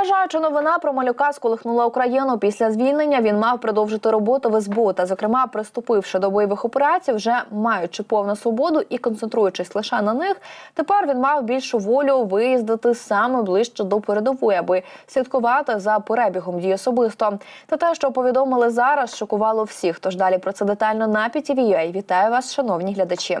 Вражаюча новина про малюка сколихнула Україну. Після звільнення він мав продовжити роботу в СБУ та, зокрема, приступивши до бойових операцій, вже маючи повну свободу і концентруючись лише на них, тепер він мав більшу волю виїздити саме ближче до передової, аби слідкувати за перебігом дій особисто. Та те, що повідомили зараз, шокувало всіх. Тож далі про це детально на PTV.ua. Вітаю вас, шановні глядачі.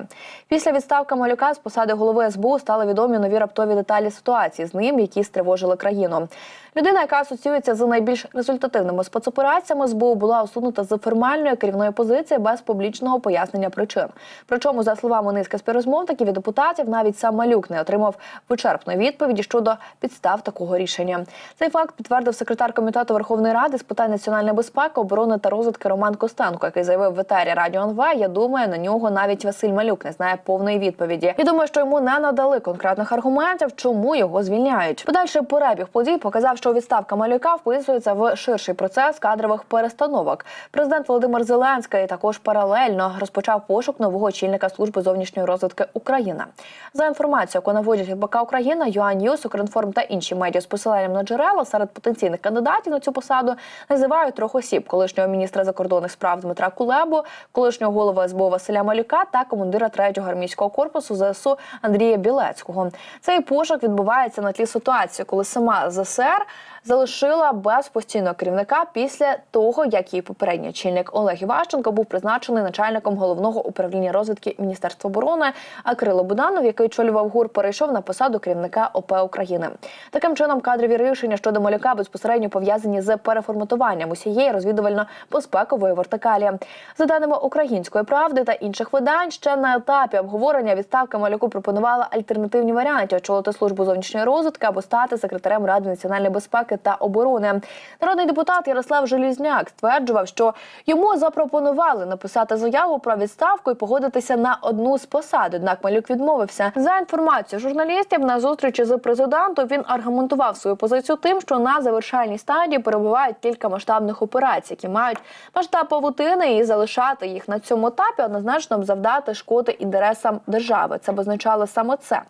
Після відставки малюка з посади голови СБУ стали відомі нові раптові деталі ситуації з ним, які стривожили країну. Людина, яка асоціюється з найбільш результативними спецопераціями СБУ, була усунута з формальної керівної позиції без публічного пояснення причин. Причому, за словами низки співрозмовників і депутатів, навіть сам малюк не отримав вичерпної відповіді щодо підстав такого рішення. Цей факт підтвердив секретар комітету Верховної Ради з питань національної безпеки, оборони та розвитки Роман Костенко, який заявив в етері Радіо НВ. Я думаю, на нього навіть Василь Малюк не знає повної відповіді. І думаю, що йому не надали конкретних аргументів, чому його звільняють. Подальший перебіг подій показав, що відставка малюка вписується в ширший процес кадрових перестановок. Президент Володимир Зеленський також паралельно розпочав пошук нового очільника служби зовнішньої розвитки України. За інформацією, яку наводять ГБК Україна, ЮАНьюз, Укрінформ та інші медіа з посиланням на джерела серед потенційних кандидатів на цю посаду називають трьох осіб: колишнього міністра закордонних справ Дмитра Кулебу, колишнього голови СБУ Василя Малюка та командира третього армійського корпусу ЗСУ Андрія Білецького. Цей пошук відбувається на тлі ситуації, коли сама mulher залишила без постійного керівника після того, як її попередній очільник Олег Іващенко був призначений начальником головного управління розвідки Міністерства оборони. А Кирило Буданов, який очолював ГУР, перейшов на посаду керівника ОП України. Таким чином, кадрові рішення щодо малюка безпосередньо пов'язані з переформатуванням усієї розвідувально-безпекової вертикалі. За даними української правди та інших видань, ще на етапі обговорення відставки малюку пропонувала альтернативні варіанти очолити службу зовнішньої розвитки або стати секретарем ради національної безпеки та оборони. Народний депутат Ярослав Желізняк стверджував, що йому запропонували написати заяву про відставку і погодитися на одну з посад. Однак малюк відмовився. За інформацією журналістів на зустрічі з президентом він аргументував свою позицію тим, що на завершальній стадії перебувають кілька масштабних операцій, які мають масштаб павутини, і залишати їх на цьому етапі однозначно б завдати шкоди інтересам держави. Це б означало саме це.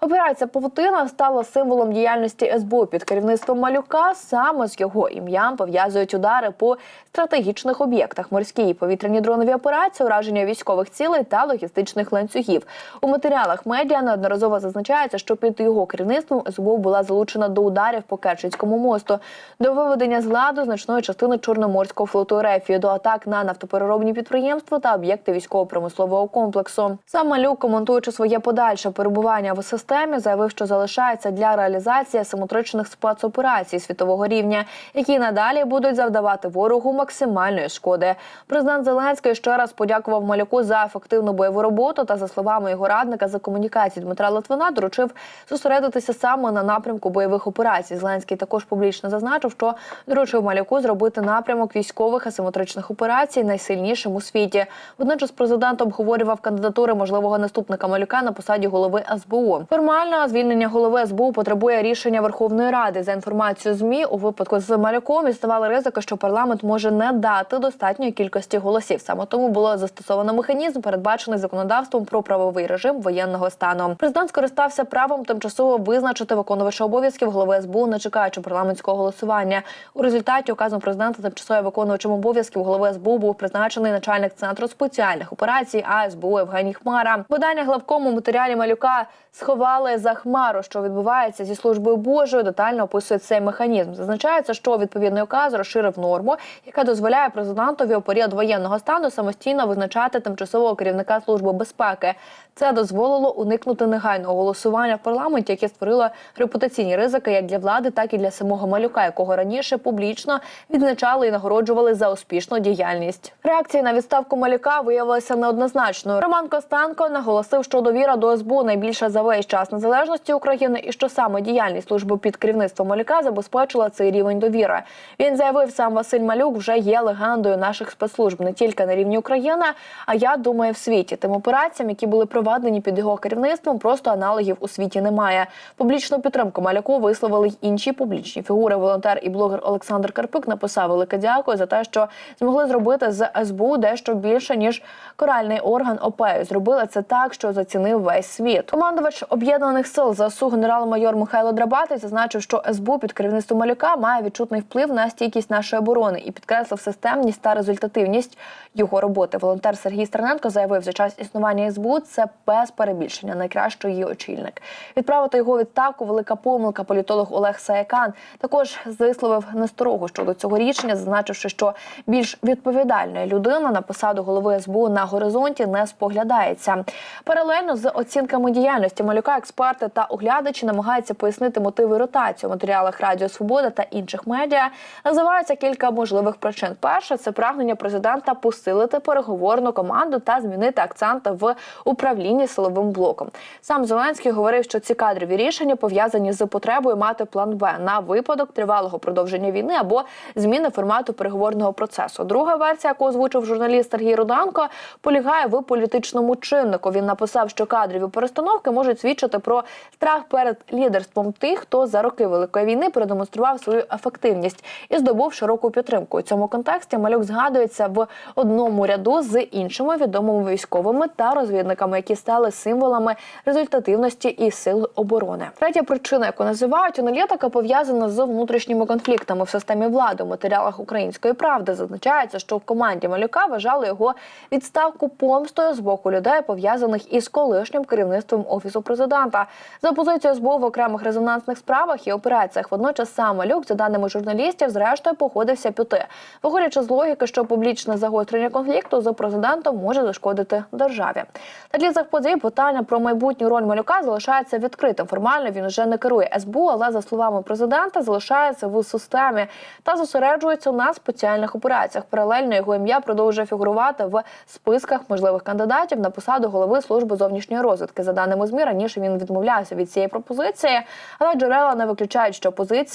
Операція Павутина стала символом діяльності СБУ під керівництвом малюка. Саме з його ім'ям пов'язують удари по стратегічних об'єктах, морські і повітряні дронові операції, ураження військових цілей та логістичних ланцюгів. У матеріалах медіа неодноразово зазначається, що під його керівництвом СБУ була залучена до ударів по Керченському мосту, до виведення з ладу значної частини Чорноморського флоту РФ, до атак на нафтопереробні підприємства та об'єкти військово-промислового комплексу. Сам Малюк, коментуючи своє подальше перебування в системі, заявив, що залишається для реалізації асиметричних спецоперацій світового рівня, які надалі будуть завдавати ворогу максимальної шкоди. Президент Зеленський ще раз подякував Малюку за ефективну бойову роботу та за словами його радника за комунікації Дмитра Литвина доручив зосередитися саме на напрямку бойових операцій. Зеленський також публічно зазначив, що доручив Малюку зробити напрямок військових асиметричних операцій найсильнішим у світі. Водночас президент обговорював кандидатури можливого наступника Малюка на посаді голови СБУ. Формально звільнення голови СБУ потребує рішення Верховної Ради. За інформацією змі у випадку з малюком існували ризики, що парламент може не дати достатньої кількості голосів. Саме тому було застосовано механізм, передбачений законодавством про правовий режим воєнного стану. Президент скористався правом тимчасово визначити виконувача обов'язків голови СБУ, не чекаючи парламентського голосування. У результаті указом президента тимчасово виконувачем обов'язків голови СБУ був призначений начальник центру спеціальних операцій АСБУ Євгеній Хмара. Видання главкому матеріалі малюка сховали за хмару, що відбувається зі службою Божою. Детально описує цей механізм. Зазначається, що відповідний указ розширив норму, яка дозволяє президентові у період воєнного стану самостійно визначати тимчасового керівника служби безпеки. Це дозволило уникнути негайного голосування в парламенті, яке створило репутаційні ризики як для влади, так і для самого малюка, якого раніше публічно відзначали і нагороджували за успішну діяльність. Реакція на відставку малюка виявилася неоднозначною. Роман Костенко наголосив, що довіра до СБУ найбільша за весь час незалежності України, і що саме діяльність служби під керівництвом малюка забезпечила цей рівень довіри. Він заявив, сам Василь Малюк вже є легендою наших спецслужб не тільки на рівні України, а я думаю, в світі. Тим операціям, які були проведені під його керівництвом, просто аналогів у світі немає. Публічну підтримку малюку висловили й інші публічні фігури. Волонтер і блогер Олександр Карпюк написав велике дякую за те, що змогли зробити з СБУ дещо більше ніж коральний орган ОП. Зробили це так, що зацінив весь світ. Командувач об'єднаних сил ЗСУ генерал-майор Михайло Драбатий зазначив, що СБУ під керівництвом керівництво малюка має відчутний вплив на стійкість нашої оборони і підкреслив системність та результативність його роботи. Волонтер Сергій Стерненко заявив, за час існування СБУ це без перебільшення найкращий її очільник. Відправити його відставку велика помилка. Політолог Олег Саякан також висловив насторогу щодо цього рішення, зазначивши, що більш відповідальної людина на посаду голови СБУ на горизонті не споглядається. Паралельно з оцінками діяльності малюка експерти та оглядачі намагаються пояснити мотиви ротації у матеріалах Радіо Свобода та інших медіа. Називаються кілька можливих причин. Перше це прагнення президента посилити переговорну команду та змінити акценти в управлінні силовим блоком. Сам Зеленський говорив, що ці кадрові рішення пов'язані з потребою мати план Б на випадок тривалого продовження війни або зміни формату переговорного процесу. Друга версія, яку озвучив журналіст Сергій Руданко, полягає в політичному чиннику. Він написав, що кадрові перестановки можуть свідчити про страх перед лідерством тих, хто за роки великої війни продемонстрував свою ефективність і здобув широку підтримку. У цьому контексті малюк згадується в одному ряду з іншими відомими військовими та розвідниками, які стали символами результативності і сил оборони. Третя причина, яку називають аналітика, пов'язана з внутрішніми конфліктами в системі влади. У матеріалах української правди зазначається, що в команді малюка вважали його відставку помстою з боку людей, пов'язаних із колишнім керівництвом офісу президента. За позицією СБУ в окремих резонансних справах і операціях. Водночас сам малюк, за даними журналістів, зрештою погодився піти, виходячи з логіки, що публічне загострення конфлікту з президентом може зашкодити державі. Та для цих подій питання про майбутню роль малюка залишається відкритим. Формально він вже не керує СБУ, але за словами президента залишається в системі та зосереджується на спеціальних операціях. Паралельно його ім'я продовжує фігурувати в списках можливих кандидатів на посаду голови служби зовнішньої розвідки. За даними ЗМІ, раніше він відмовлявся від цієї пропозиції, але джерела не виключають, що позиція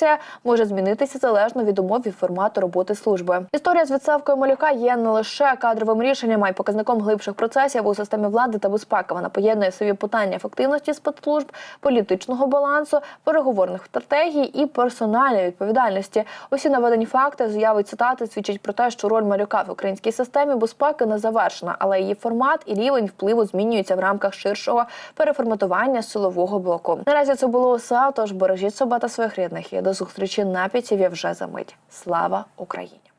може змінитися залежно від умов і формату роботи служби. Історія з відставкою малюка є не лише кадровим рішенням, а й показником глибших процесів у системі влади та безпеки. Вона поєднує собі питання ефективності спецслужб, політичного балансу, переговорних стратегій і персональної відповідальності. Усі наведені факти, заяви цитати свідчать про те, що роль малюка в українській системі безпеки не завершена, але її формат і рівень впливу змінюються в рамках ширшого переформатування силового блоку. Наразі це було все. Тож бережіть себе та своїх рідних і до зустрічі на пітіві вже за мить. Слава Україні!